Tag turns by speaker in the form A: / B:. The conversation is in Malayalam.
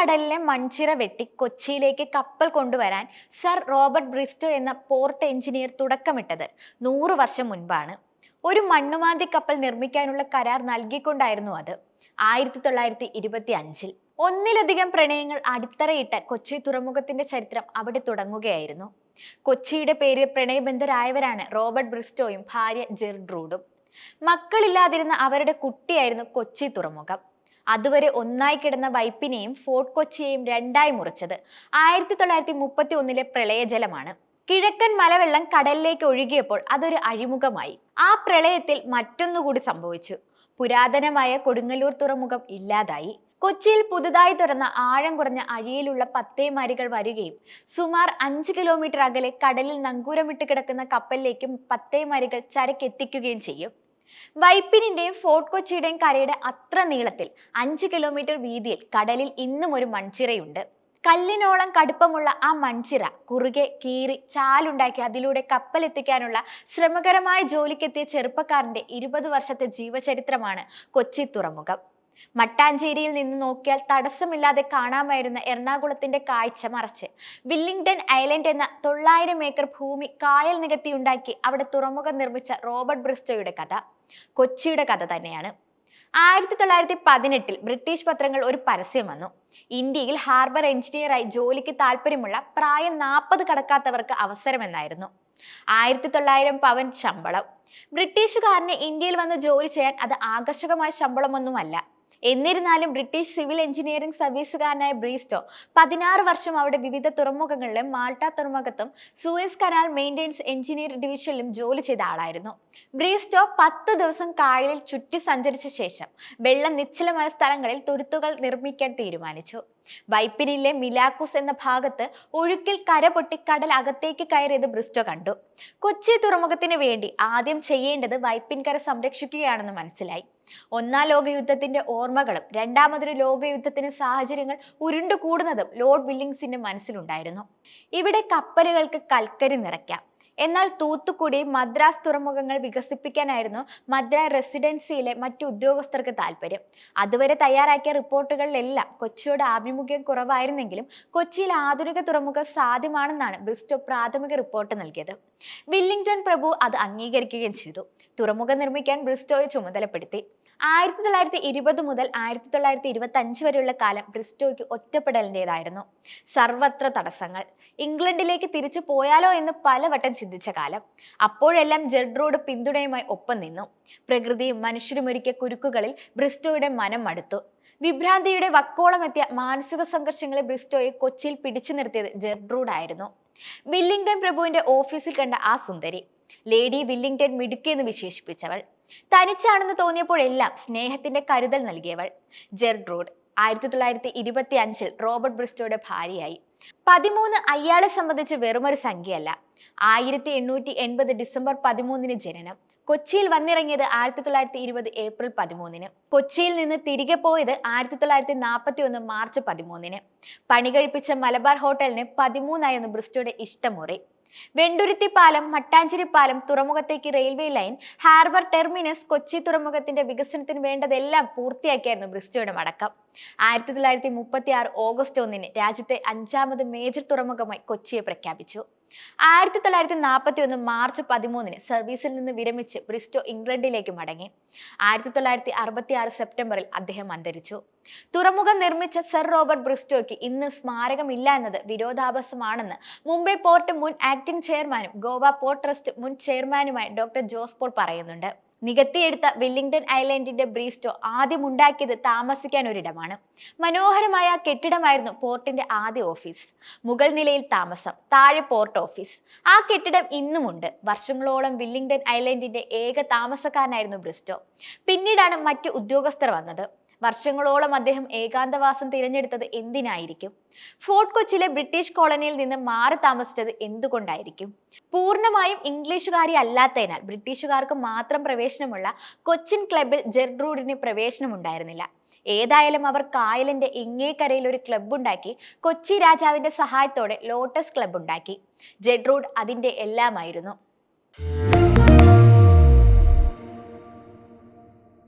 A: അറബിക്കടലിലെ മൺചിറ വെട്ടി കൊച്ചിയിലേക്ക് കപ്പൽ കൊണ്ടുവരാൻ സർ റോബർട്ട് ബ്രിസ്റ്റോ എന്ന പോർട്ട് എഞ്ചിനീയർ തുടക്കമിട്ടത് നൂറു വർഷം മുൻപാണ്. ഒരു മണ്ണുമാന്തി കപ്പൽ നിർമ്മിക്കാനുള്ള കരാർ നൽകിക്കൊണ്ടായിരുന്നു അത്. ആയിരത്തി തൊള്ളായിരത്തി ഇരുപത്തി അഞ്ചിൽ ഒന്നിലധികം പ്രണയങ്ങൾ അടിത്തറയിട്ട കൊച്ചി തുറമുഖത്തിന്റെ ചരിത്രം അവിടെ തുടങ്ങുകയായിരുന്നു. കൊച്ചിയുടെ പേര് പ്രണയബന്ധരായവരാണ് റോബർട്ട് ബ്രിസ്റ്റോയും ഭാര്യ ജെർഡ്രൂഡും മക്കളില്ലാതിരുന്ന അവരുടെ കുട്ടിയായിരുന്നു കൊച്ചി തുറമുഖം. അതുവരെ ഒന്നായി കിടന്ന വൈപ്പിനെയും ഫോർട്ട് കൊച്ചിയെയും രണ്ടായി മുറിച്ചത് ആയിരത്തി തൊള്ളായിരത്തി മുപ്പത്തി ഒന്നിലെ പ്രളയജലമാണ്. കിഴക്കൻ മലവെള്ളം കടലിലേക്ക് ഒഴുകിയപ്പോൾ അതൊരു അഴിമുഖമായി. ആ പ്രളയത്തിൽ മറ്റൊന്നുകൂടി സംഭവിച്ചു. പുരാതനമായ കൊടുങ്ങല്ലൂർ തുറമുഖം ഇല്ലാതായി. കൊച്ചിയിൽ പുതുതായി തുറന്ന ആഴം കുറഞ്ഞ അഴിയിലുള്ള പത്തേമാരികൾ വരികയും സുമാർ അഞ്ച് കിലോമീറ്റർ അകലെ കടലിൽ നങ്കൂരമിട്ട് കിടക്കുന്ന കപ്പലിലേക്കും പത്തേമാരികൾ ചരക്കെത്തിക്കുകയും ചെയ്യും. വൈപ്പിനിന്റെയും ഫോർട്ട് കൊച്ചിയുടെയും കരയുടെ അത്ര നീളത്തിൽ അഞ്ച് കിലോമീറ്റർ വീതിയിൽ കടലിൽ ഇന്നും ഒരു മൺചിറയുണ്ട്. കല്ലിനോളം കടുപ്പമുള്ള ആ മൺചിറ കുറുകെ കീറി ചാലുണ്ടാക്കി അതിലൂടെ കപ്പലെത്തിക്കാനുള്ള ശ്രമകരമായ ജോലിക്കെത്തിയ ചെറുപ്പക്കാരന്റെ ഇരുപത് വർഷത്തെ ജീവചരിത്രമാണ് കൊച്ചി തുറമുഖം. മട്ടാഞ്ചേരിയിൽ നിന്ന് നോക്കിയാൽ തടസ്സമില്ലാതെ കാണാമായിരുന്ന എറണാകുളത്തിന്റെ കാഴ്ച മറച്ച്. വില്ലിംഗ്ടൺ ഐലൻഡ് എന്ന തൊള്ളായിരം ഏക്കർ ഭൂമി കായൽ നികത്തിയുണ്ടാക്കി അവിടെ തുറമുഖം നിർമ്മിച്ച റോബർട്ട് ബ്രിസ്റ്റോയുടെ കഥ. കൊച്ചിയുടെ കഥ തന്നെയാണ്. ആയിരത്തി തൊള്ളായിരത്തി പതിനെട്ടിൽ ബ്രിട്ടീഷ് പത്രങ്ങൾ ഒരു പരസ്യം വന്നു. ഇന്ത്യയിൽ ഹാർബർ എഞ്ചിനീയറായി ജോലിക്ക് താല്പര്യമുള്ള പ്രായം നാൽപ്പത് കടക്കാത്തവർക്ക് അവസരമെന്നായിരുന്നു. ആയിരത്തി തൊള്ളായിരം പവൻ ശമ്പളം. ബ്രിട്ടീഷുകാരന് ഇന്ത്യയിൽ വന്ന് ജോലി ചെയ്യാൻ അത് ആകർഷകമായ ശമ്പളമൊന്നുമല്ല. എന്നിരുന്നാലും ബ്രിട്ടീഷ് സിവിൽ എഞ്ചിനീയറിംഗ് സർവീസുകാരനായ ബ്രീസ്റ്റോ പതിനാറ് വർഷം അവിടെ വിവിധ തുറമുഖങ്ങളിലും മാൾട്ട തുറമുഖത്തും സൂയസ് കനാൽ മെയിന്റെനൻസ് എഞ്ചിനീയർ ഡിവിഷനിലും ജോലി ചെയ്ത ആളായിരുന്നു. ബ്രീസ്റ്റോ പത്ത് ദിവസം കായലിൽ ചുറ്റി സഞ്ചരിച്ച ശേഷം വെള്ളം നിശ്ചലമായ സ്ഥലങ്ങളിൽ തുരുത്തുകൾ നിർമ്മിക്കാൻ തീരുമാനിച്ചു. വൈപ്പിനിലെ മിലാക്കുസ് എന്ന ഭാഗത്ത് ഒഴുക്കിൽ കര പൊട്ടി കടൽ അകത്തേക്ക് കയറിയത് ബ്രിസ്റ്റോ കണ്ടു. കൊച്ചി തുറമുഖത്തിന് വേണ്ടി ആദ്യം ചെയ്യേണ്ടത് വൈപ്പിൻകര സംരക്ഷിക്കുകയാണെന്ന് മനസ്സിലായി. ഒന്നാം ലോകയുദ്ധത്തിന്റെ ഓർമ്മകളും രണ്ടാമതൊരു ലോകയുദ്ധത്തിന് സാഹചര്യങ്ങൾ ഉരുണ്ടുകൂടുന്നതും ലോർഡ് വില്ലിങ്സിന്റെ മനസ്സിലുണ്ടായിരുന്നു. ഇവിടെ കപ്പലുകൾക്ക് കൽക്കരി നിറയ്ക്കാം. എന്നാൽ തൂത്തുക്കുടി മദ്രാസ് തുറമുഖങ്ങൾ വികസിപ്പിക്കാനായിരുന്നു മദ്രാസ് റെസിഡൻസിയിലെ മറ്റു ഉദ്യോഗസ്ഥർക്ക് താല്പര്യം. അതുവരെ തയ്യാറാക്കിയ റിപ്പോർട്ടുകളിലെല്ലാം കൊച്ചിയുടെ ആഭിമുഖ്യം കുറവായിരുന്നെങ്കിലും കൊച്ചിയിൽ ആധുനിക തുറമുഖം സാധ്യമാണെന്നാണ് ബ്രിസ്റ്റോ പ്രാഥമിക റിപ്പോർട്ട് നൽകിയത്. വില്ലിംഗ്ടൺ പ്രഭു അത് അംഗീകരിക്കുകയും ചെയ്തു. തുറമുഖം നിർമ്മിക്കാൻ ബ്രിസ്റ്റോയെ ചുമതലപ്പെടുത്തി. ആയിരത്തി തൊള്ളായിരത്തി ഇരുപത് മുതൽ ആയിരത്തി തൊള്ളായിരത്തി ഇരുപത്തി അഞ്ച് വരെയുള്ള കാലം ബ്രിസ്റ്റോയ്ക്ക് ഒറ്റപ്പെടലിന്റെതായിരുന്നു. സർവത്ര തടസ്സങ്ങൾ. ഇംഗ്ലണ്ടിലേക്ക് തിരിച്ചു പോയാലോ എന്ന് പലവട്ടം ചിന്തിച്ച കാലം. അപ്പോഴെല്ലാം ജഡ്രോഡ് പിന്തുണയുമായി ഒപ്പം നിന്നു. പ്രകൃതിയും മനുഷ്യരും ഒരുക്കിയ കുരുക്കുകളിൽ ബ്രിസ്റ്റോയുടെ മനം മടുത്തു. വിഭ്രാന്തിയുടെ വക്കോളമെത്തിയ മാനസിക സംഘർഷങ്ങളെ ബ്രിസ്റ്റോയെ കൊച്ചിയിൽ പിടിച്ചു നിർത്തിയത് ജെർഡ്രൂഡ് ആയിരുന്നു വില്ലിംഗ്ടൺ പ്രഭുവിന്റെ ഓഫീസിൽ കണ്ട ആ സുന്ദരി ലേഡി വില്ലിംഗ്ടൺ മിടുക്കിയെന്ന് വിശേഷിപ്പിച്ചവൾ. തനിച്ചാണെന്ന് തോന്നിയപ്പോഴെല്ലാം സ്നേഹത്തിന്റെ കരുതൽ നൽകിയവൾ. ജെർഡ്രൂഡ് ആയിരത്തി തൊള്ളായിരത്തി ഇരുപത്തി അഞ്ചിൽ റോബർട്ട് ബ്രിസ്റ്റോയുടെ ഭാര്യയായി. പതിമൂന്ന് അയാളെ സംബന്ധിച്ച് വെറുമൊരു സംഖ്യയല്ല. ആയിരത്തി എണ്ണൂറ്റി എൺപത് ഡിസംബർ പതിമൂന്നിന് ജനനം. കൊച്ചിയിൽ വന്നിറങ്ങിയത് ആയിരത്തി തൊള്ളായിരത്തി ഇരുപത് ഏപ്രിൽ പതിമൂന്നിന്. കൊച്ചിയിൽ നിന്ന് തിരികെ പോയത് ആയിരത്തി തൊള്ളായിരത്തി നാൽപ്പത്തി ഒന്ന് മാർച്ച് പതിമൂന്നിന്. പണി കഴിപ്പിച്ച മലബാർ ഹോട്ടലിന് പതിമൂന്നായിരുന്നു ബ്രിസ്റ്റോയുടെ ഇഷ്ടമുറി വെണ്ടുരുത്തി പാലം മട്ടാഞ്ചേരി പാലം തുറമുഖത്തേക്ക് railway line harbour terminus Kochi തുറമുഖത്തിന്റെ വികസനത്തിന് വേണ്ടതെല്ലാം പൂർത്തിയാക്കിയായിരുന്നു ബ്രിസ്റ്റോയുടെ മടക്കം. ആയിരത്തി തൊള്ളായിരത്തി മുപ്പത്തി ആറ് ഓഗസ്റ്റ് ഒന്നിന് രാജ്യത്തെ അഞ്ചാമത് മേജർ തുറമുഖമായി കൊച്ചിയെ പ്രഖ്യാപിച്ചു. ആയിരത്തി തൊള്ളായിരത്തി നാൽപ്പത്തി ഒന്ന് മാർച്ച് പതിമൂന്നിന് സർവീസിൽ നിന്ന് വിരമിച്ച് ബ്രിസ്റ്റോ ഇംഗ്ലണ്ടിലേക്ക് മടങ്ങി. ആയിരത്തി തൊള്ളായിരത്തി അറുപത്തി ആറ് സെപ്റ്റംബറിൽ അദ്ദേഹം അന്തരിച്ചു. തുറമുഖം നിർമ്മിച്ച സർ റോബർട്ട് ബ്രിസ്റ്റോയ്ക്ക് ഇന്ന് സ്മാരകമില്ല എന്നത് വിരോധാഭാസമാണെന്ന് മുംബൈ പോർട്ട് മുൻ ആക്ടിംഗ് ചെയർമാനും ഗോവ പോർട്ട് ട്രസ്റ്റ് മുൻ ചെയർമാനുമായ ഡോക്ടർ ജോസ് പോൾ പറയുന്നുണ്ട്. നികത്തിയെടുത്ത വില്ലിംഗ്ടൺ ഐലൻഡിന്റെ ബ്രീസ്റ്റോ ആദ്യം ഉണ്ടാക്കിയത് താമസിക്കാൻ ഒരിടമാണ് മനോഹരമായ കെട്ടിടമായിരുന്നു പോർട്ടിന്റെ ആദ്യ ഓഫീസ്. മുകൾ നിലയിൽ താമസം താഴെ പോർട്ട് ഓഫീസ്. ആ കെട്ടിടം ഇന്നുമുണ്ട്. വർഷങ്ങളോളം വില്ലിംഗ്ടൺ ഐലൻഡിന്റെ ഏക താമസക്കാരനായിരുന്നു ബ്രിസ്റ്റോ. പിന്നീടാണ് മറ്റു ഉദ്യോഗസ്ഥർ വന്നത്. വർഷങ്ങളോളം അദ്ദേഹം ഏകാന്തവാസം തിരഞ്ഞെടുത്തത് എന്തിനായിരിക്കും? ഫോർട്ട് കൊച്ചിയിലെ ബ്രിട്ടീഷ് കോളനിയിൽ നിന്ന് മാറി താമസിച്ചത് എന്തുകൊണ്ടായിരിക്കും? പൂർണമായും ഇംഗ്ലീഷുകാരി അല്ലാത്തതിനാൽ ബ്രിട്ടീഷുകാർക്ക് മാത്രം പ്രവേശനമുള്ള കൊച്ചിൻ ക്ലബിൽ ജെർഡ്രൂഡിന് പ്രവേശനമുണ്ടായിരുന്നില്ല. ഏതായാലും അവർ കായലിന്റെ ഇങ്ങേക്കരയിൽ ഒരു ക്ലബ് ഉണ്ടാക്കി കൊച്ചി രാജാവിന്റെ സഹായത്തോടെ ലോട്ടസ് ക്ലബ് ഉണ്ടാക്കി ജെഡ്രൂഡ് അതിന്റെ എല്ലാമായിരുന്നു.